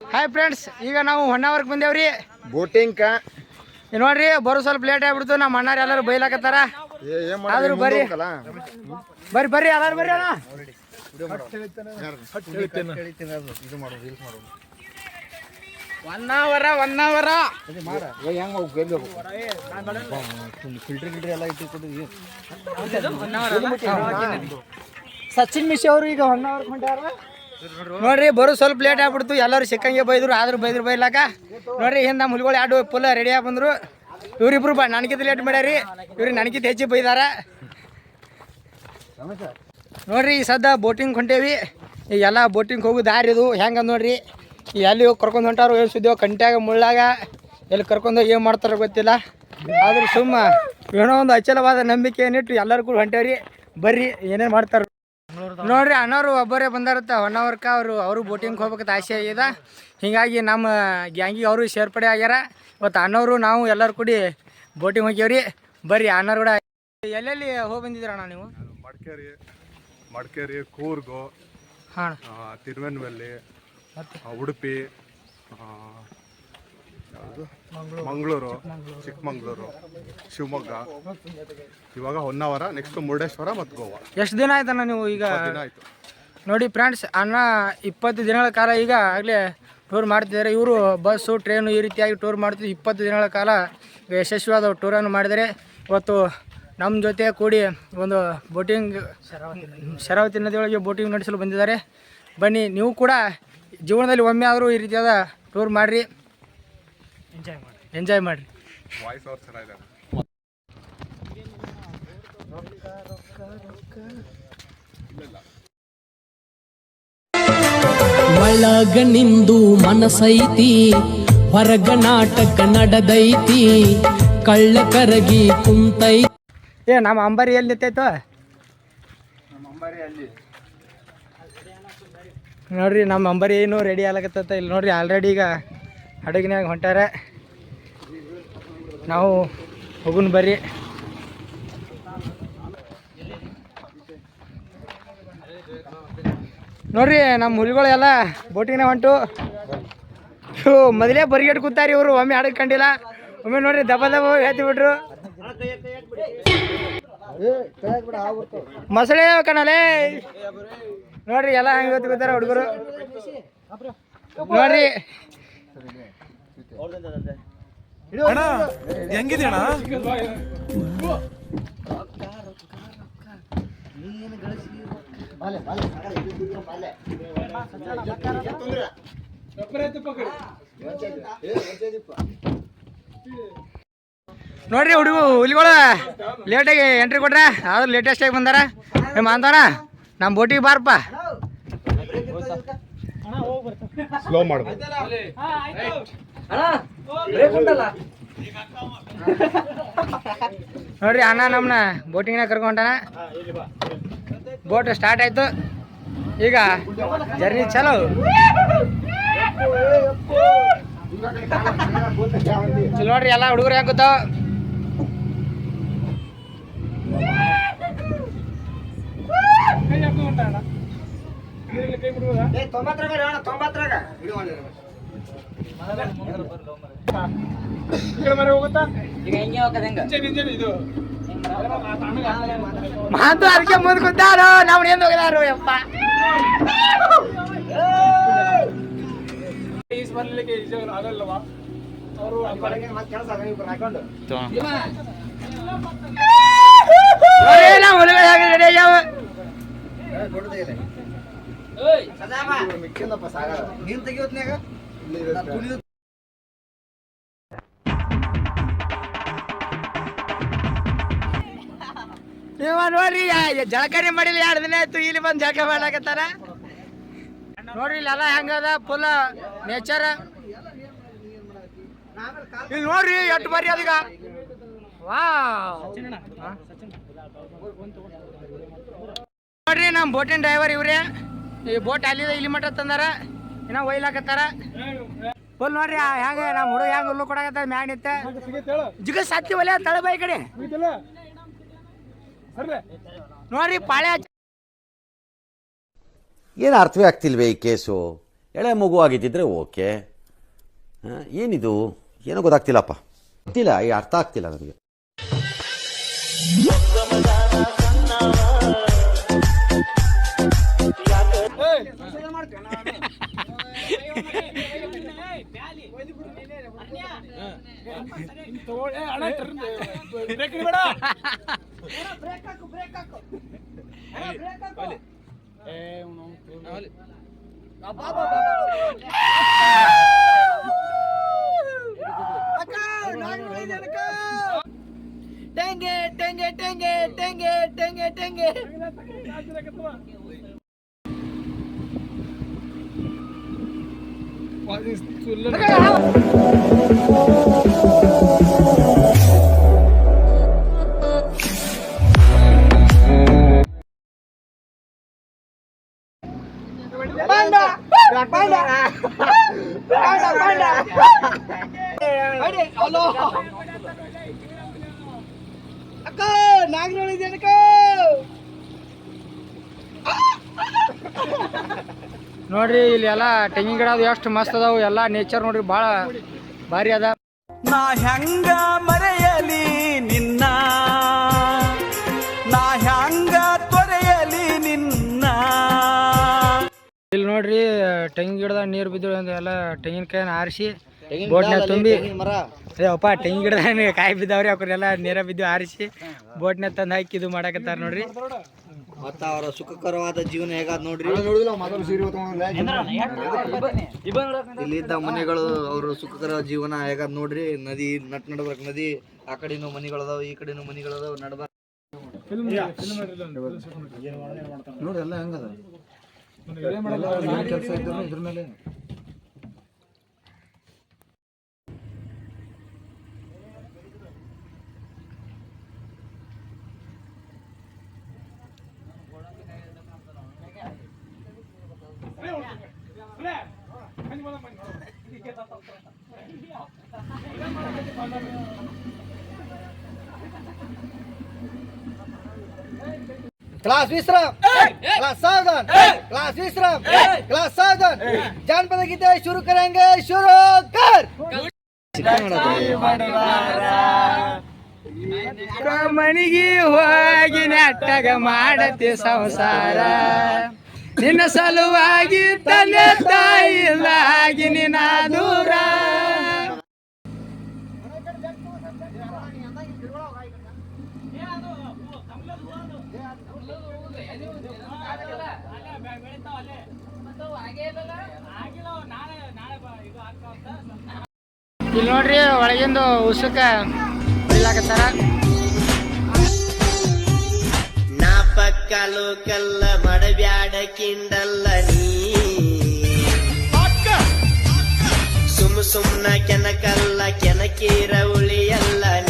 Hi friends ಈಗ ನಾವು ಹೊನ್ನಾವರ್ಗ್ ಬಂದೇವ್ರಿ. Boating ನೋಡ್ರಿ ಬರೋ ಸ್ವಲ್ಪ ಲೇಟ್ ಆಗ್ಬಿಡ್ತು ನಮ್ಮ ಅಣ್ಣಾರು ಎಲ್ಲರೂ ಬೈಲಾಕತ್ತಾರ. ಆದ್ರೂ ಬರ್ರಿ. ಬರ್ರಿ ಬರ್ರಿ ಎಲ್ಲಾರು ಬರ್ರಿ ಅಣ್ಣ. ಸಚಿನ್ ಮಿಶಿ ಅವರು ಈಗ ಒನ್ ಅವರ್ ಹೊಂಟಾರ ನೋಡ್ರಿ, ಬರೋ ಸ್ವಲ್ಪ ಲೇಟ್ ಆಗ್ಬಿಡ್ತು. ಎಲ್ಲರೂ ಸಿಕ್ಕಂಗೆ ಬೈದ್ರು, ಆದ್ರೂ ಬೈದ್ರು, ಬೈಲಾಕ. ನೋಡ್ರಿ, ಹಿಂದೆ ಹುಲಿಗಳು ಎರಡು ರೆಡಿ ಆಗಿ ಬಂದ್ರು. ಇವ್ರಿಬ್ರು ಬಾ ನನಗಿಂತ ಲೇಟ್ ಮಾಡ್ಯಾರಿ. ಇವ್ರಿಗೆ ನನಗಿಂತ ಹೆಚ್ಚಿ ಬೈದಾರ. ನೋಡ್ರಿ, ಈ ಸದ್ದ ಬೋಟಿಂಗ್ ಹೊಂಟೇವಿ. ಈಗ ಎಲ್ಲ ಬೋಟಿಂಗ್ ಹೋಗೋ ದಾರಿ ಇದು ಹೆಂಗೆ ನೋಡ್ರಿ? ಎಲ್ಲಿ ಹೋಗಿ ಕರ್ಕೊಂಡು ಹೊಂಟಾರು ಏನು ಸುದ್ದಿ ಕಂಟ್ಯಾಗ, ಮುಳ್ಳಾಗ, ಎಲ್ಲಿ ಕರ್ಕೊಂಡು ಏನು ಮಾಡ್ತಾರೋ ಗೊತ್ತಿಲ್ಲ. ಆದ್ರೆ ಸುಮ್ಮ, ಏನೋ ಒಂದು ಅಚಲವಾದ ನಂಬಿಕೆ ಏನಿಟ್ಟು ಎಲ್ಲರೂ ಕೂಡ ಹೊಂಟೇವ್ರಿ. ಬರ್ರಿ, ಏನೇನು ಮಾಡ್ತಾರ. ನೋಡ್ರಿ ಅಣ್ಣವ್ರು ಒಬ್ಬರೇ ಬಂದಾರತ್ತ ಹೊನ್ನವರ್ಕ ಅವರು ಅವರು ಬೋಟಿಂಗ್ ಹೋಗ್ಬೇಕಂತ ಆಸೆ ಆಗಿದೆ ಹೀಗಾಗಿ ನಮ್ಮ ಗ್ಯಾಂಗಿಗೆ ಅವರು ಸೇರ್ಪಡೆ ಆಗ್ಯಾರ. ಇವತ್ತು ಅಣ್ಣವರು ನಾವು ಎಲ್ಲರೂ ಕೂಡಿ ಬೋಟಿಂಗ್ ಹೋಗ್ಯವ್ರಿ. ಬರ್ರಿ ಅನ್ನೋರು ಕೂಡ ಎಲ್ಲೆಲ್ಲಿ ಹೋಗಿ ಬಂದಿದ್ದೀರ ಅಣ್ಣ ನೀವು? ಮಡಿಕೇರಿ ಮಡಿಕೇರಿ ಕೂರ್ಗು ಹಾಂ. ತಿರುವೆನ್ವೆಲ್ಲಿ ಉಡುಪಿ ಯಾವುದು ಮಂಗಳೂರು ಚಿಕ್ಕಮಂಗ್ಳೂರು. ಶಿವಮೊಗ್ಗ. ಇವಾಗ ಹೊನ್ನಾವರ ನೆಕ್ಸ್ಟ್ ಮುರುಡೇಶ್ವರ ಮತ್ತು ಗೋವಾ. ಎಷ್ಟು ದಿನ ಆಯ್ತಣ್ಣ ನೀವು ಈಗ? ದಿನ ಆಯ್ತು. ನೋಡಿ ಫ್ರೆಂಡ್ಸ್ ಅಣ್ಣ ಇಪ್ಪತ್ತು ದಿನಗಳ ಕಾಲ ಈಗ ಆಗಲೇ ಟೂರ್ ಮಾಡ್ತಿದ್ದಾರೆ. ಇವರು ಬಸ್ಸು ಟ್ರೈನು ಈ ರೀತಿಯಾಗಿ ಟೂರ್ ಮಾಡ್ತಿದ್ದು ಇಪ್ಪತ್ತು ದಿನಗಳ ಕಾಲ ಯಶಸ್ವಿಯಾದ ಟೂರನ್ನು ಮಾಡಿದರೆ ಇವತ್ತು ನಮ್ಮ ಜೊತೆ ಕೂಡಿ ಒಂದು ಬೋಟಿಂಗ್ ಶರಾವತಿ ನದಿಯೊಳಗೆ ಬೋಟಿಂಗ್ ನಡೆಸಲು ಬಂದಿದ್ದಾರೆ. ಬನ್ನಿ ನೀವು ಕೂಡ ಜೀವನದಲ್ಲಿ ಒಮ್ಮೆ ಆದರೂ ಈ ರೀತಿಯಾದ ಟೂರ್ ಮಾಡಿರಿ. ಎಂಜಾಯ್ ಮಾಡಿ ಎಂಜಾಯ್ ಮಾಡಿರಿ. ವಾಯ್ಸ್ ಅವ್ರು ಚೆನ್ನಾಗಿದ್ದಾರೆ ಒಳಗ ನಿಂದು ಮನಸೈತಿ ಹೊರಗ ನಾಟಕ ನಡದೈತಿ ಕಳ್ಳ ಕರಗಿ ಕುಂತೈತಿ. ಏ ನಮ್ಮ ಅಂಬಾರಿ ಎಲ್ಲಿ ನಿಂತೈತೋ? ನೋಡ್ರಿ ನಮ್ಮ ಅಂಬರಿ ಏನು ರೆಡಿ ಆಗತ್ತ ಇಲ್ಲಿ ನೋಡ್ರಿ ಆಲ್ರೆಡಿ ಈಗ ಹಡಗಿನಾಗ ಹೊಂಟಾರೆ ನಾವು ಹೋಗುನ್ ಬರ್ರಿ. ನೋಡ್ರಿ ನಮ್ಮ ಹುಲಿಗಳೆಲ್ಲ ಬೋಟಿಂಗ್ನಾಗ ಹೊಂಟು. ಮೊದಲೇ ಬರಿಗೇಟ್ ಕೂತಾರಿ ಇವರು, ಒಮ್ಮೆ ಹಡಗ್ ಕಂಡಿಲ್ಲ. ಒಮ್ಮೆ ನೋಡ್ರಿ ದಬ್ಬ ದಬ್ಬ ಹೇಳ್ತಿ ಬಿಟ್ರು. ಮೊಸಳೆ ಕಣಲೇ ನೋಡ್ರಿ, ಎಲ್ಲ ಹಂಗೆ ಗೊತ್ತು ಗೊತ್ತಾರ ಹುಡುಗರು. ನೋಡ್ರಿ ನೋಡ್ರಿ ಹುಡುಗ ಹುಲಿಗಳು ಲೇಟಾಗಿ ಎಂಟ್ರಿ ಕೊಟ್ರ ಆದ್ರೂ ಲೇಟೆಸ್ಟ್ ಆಗಿ ಬಂದಾರ. ಏ ಅಂತಾರ ನಮ್ಮ ಬೋಟಿಗೆ ಬಾರಪ್ಪ. ಸ್ಲೋ ಮಾಡ್ಬೋದು ನೋಡ್ರಿ ಅಣ್ಣ ನಮ್ಮನ್ನ ಬೋಟಿಂಗ್ನ ಕರ್ಕೊಂಡಾನ ಬೋಟ್ ಸ್ಟಾರ್ಟ್ ಆಯ್ತು. ಈಗ ಜರ್ನಿ ಚಲೋ. ಇಲ್ಲಿ ನೋಡ್ರಿ ಎಲ್ಲ ಹುಡುಗರು ಹೆಂಗ್ ಕೂತಾವ? ಮಾತು ಅದಕ್ಕೆ ಮುಂದೆ ಕುಂತಾರು ನಾವು ಏನು ಹೋಗಿದಾರು ಯಪ್ಪ ನೋಡ್ರಿ, ಸಾಗ ನೀನ್ ಹೇಗೆ ಇವ ನೋಡ್ರಿ ಜಳಕನೇ ಮಾಡಿಲ್ಲ ಎರಡು ದಿನ ಆಯ್ತು, ಇಲ್ಲಿ ಬಂದು ಜಳಕ ಮಾಡಾಕತ್ತಾರ ನೋಡ್ರಿ, ಇಲ್ಲೆಲ್ಲ ಹೆಂಗದ ಫುಲ್ ನೇಚರ್ ಇಲ್ಲಿ ನೋಡ್ರಿ, ಎಷ್ಟು ಬರ್ರಿ ಅದೀಗ ವಾ ನೋಡ್ರಿ ನಮ್ಮ ಬೋಟಿನ ಡ್ರೈವರ್ ಇವ್ರೆ. ಈ ಬೋಟ್ ಅಲ್ಲಿದೆ, ಇಲ್ಲಿ ಮಟ್ಟ ತಂದಾರ. ಇನ್ನ ಒಯ್ಲಾಕತ್ತಾರ ಫುಲ್ ನೋಡ್ರಿ ಹೆಂಗ ನಮ್ಮ ಹುಡುಗ ಹೆಂಗ ಹುಲ್ಲು ಕೊಡಕತ್ತ ಮ್ಯಾಗ ನಿಂತ. ಜಿಗ ಸತ್ತಿ ಒಲೆ ತಳ ಬೈ ಕಡೆ. ನೋಡ್ರಿ, ಪಾಳೆ ಏನು ಅರ್ಥವೇ ಆಗ್ತಿಲ್ವೇ ಈ ಕೇಸು? ಎಳೆ ಮಗು ಆಗಿದ್ದಿದ್ರೆ ಓಕೆ. ಏನಿದು? ಏನೋ ಗೊತ್ತಾಗ್ತಿಲ್ಲಪ್ಪ. ಗೊತ್ತಿಲ್ಲ, ಈ ಅರ್ಥ ಆಗ್ತಿಲ್ಲ ನನಗೆ. ಟೆಂಗೆ ಟೆಂಗೆ ಟೆಂಗೆ ಟೆಂಗೆ ಟೆಂಗೆ ಟೆಂಗೆ ಅಕ್ಕ ಅಕ್ಕ ನೋಡ್ರಿ ಇಲ್ಲಿ ಎಲ್ಲ ತೆಂಗಿನ ಗಿಡ ಅದು ಎಷ್ಟು ಮಸ್ತ್ ಅದಾವು ಎಲ್ಲ ನೇಚರ್ ನೋಡ್ರಿ ಭಾಳ ಭಾರಿ ಅದ. ನಾ ಹೆಂಗ ಮರೆಯಲಿ ನಿನ್ನ? ನಾ ಹೆಂಗ ತೊರೆಯಲಿ ನಿನ್ನ? ಇಲ್ಲಿ ನೋಡ್ರಿ ತೆಂಗಿನ ಗಿಡದಾಗ ನೀರು ಬಿದ್ದು ಎಲ್ಲ ತೆಂಗಿನಕಾಯಿನ ಆರಿಸಿ ಬೋಟ್ನ್ಯಾಗ ತುಂಬಿ ಅದೇ ಅಪ್ಪ ತೆಂಗಿನ ಗಿಡದಾಗ ಕಾಯಿ ಬಿದ್ದಾವ್ರಿ ಅವ್ರೆಲ್ಲ ನೇರ ಬಿದ್ದು ಆರಿಸಿ ಬೋಟ್ನ ತಂದು ಹಾಕಿ ಇದು ಮಾಡಕತ್ತಾರ ನೋಡ್ರಿ ಮತ್ತ ಅವರ ಸುಖಕರವಾದ ಜೀವನ ಹೇಗಾದ್ ನೋಡ್ರಿ ಇಲ್ಲಿದ್ದ ಮನೆಗಳು ಅವ್ರ ಸುಖಕರ ಜೀವನ ಹೇಗಾದ್ ನೋಡ್ರಿ ನದಿ ನಟ್ ನಡ್ಬರ್ಕ್ ನದಿ ಆ ಕಡೆನೂ ಮನಿಗಳು ಅದಾವ ಈ ಕಡೆನೂ ಮನಿಗಳು ಅದಾವ ನಡ್ಬಾರ್ಕ್ class Vishram class Sadhan class Vishram class Sadhan ಜಾನಪದ ಗೀತೆ ಶುರು ಕರಂಗೆ ಶುರು ಕರ್ ಮನಿಗೆ ಹೋಗಿ ನಾಟಕ ಮಾಡತೆ ಸಂಸಾರ ನಿನ್ನ ಸಲುವಾಗಿ ತಂದೆ ತಾಯಿಲ್ಲಾಗಿ ನಿನ್ನ ದೂರ ಇಲ್ಲಿ ನೋಡ್ರಿ ಒಳಗಿಂದು ಉಸುಕ ಬೀಳಾಕತ್ತಾರ ನಾ ಪಕ್ಕ ಲೋಕಲ್ಲ ಮಡಬ್ಯಾಡ ಕಿಂಡಲ್ಲ ನೀ. ಸುಮ್ ಸುಮ್ನ ಕೆನಕಲ್ಲ ಕೆನಕೀರ ಉಳಿಯಲ್ಲ ನೀ.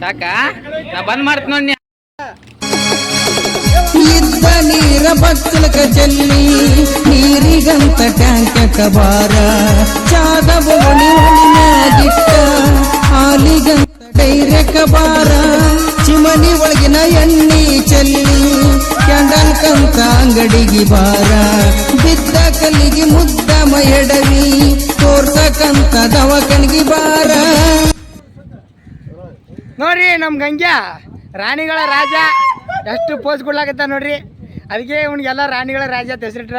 ಸಾಕ? ನಾ ಬಂದ್ ಮಾಡ್ತೀನಿ ನೋಡಿ ಇದ್ದ ನೀರ ಚೆಲ್ಲಿ ನೀರಿಗಂತ ಟ್ಯಾಂಕ ಹಾಲಿಗಂತ ಡೈರೆಕ ಬಾರ ಚಿಮನಿ ಒಳಗಿನ ಎಣ್ಣಿ ಚೆಲ್ಲಿ ಕ್ಯಾಂಡಲ್ ಕಂತ ಅಂಗಡಿಗೆ ಬಾರ ಬಿದ್ದ ಕಲ್ಲಿಗೆ ಮುದ್ದ ಮಯಡವಿ ತೋರ್ಸಕಂತ ದವಕಣಿಗೆ ಬಾರ ನೋಡ್ರಿ ನಮ್ ಗಂಗ್ಯಾ ರಾಣಿಗಳ ರಾಜ. ಎಷ್ಟು ಪೋಸ್ ಕೊಡ್ಲಾಕತ್ತ ನೋಡ್ರಿ. ಅದಕ್ಕೆ ಇವನಿಗೆಲ್ಲ ರಾಣಿಗಳ ರಾಜ ಅಂತ ಹೆಸರಿಟ್ರ.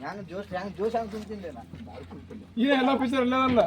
ಹೆಂಗ್ ಜೋಶ್ ಜೋಶ್ ತುಂಬ್ತೀನಿ ತುಂಬ ಇದೆ ಎಲ್ಲ ಪಿಚರ್ ಅಲ್ಲ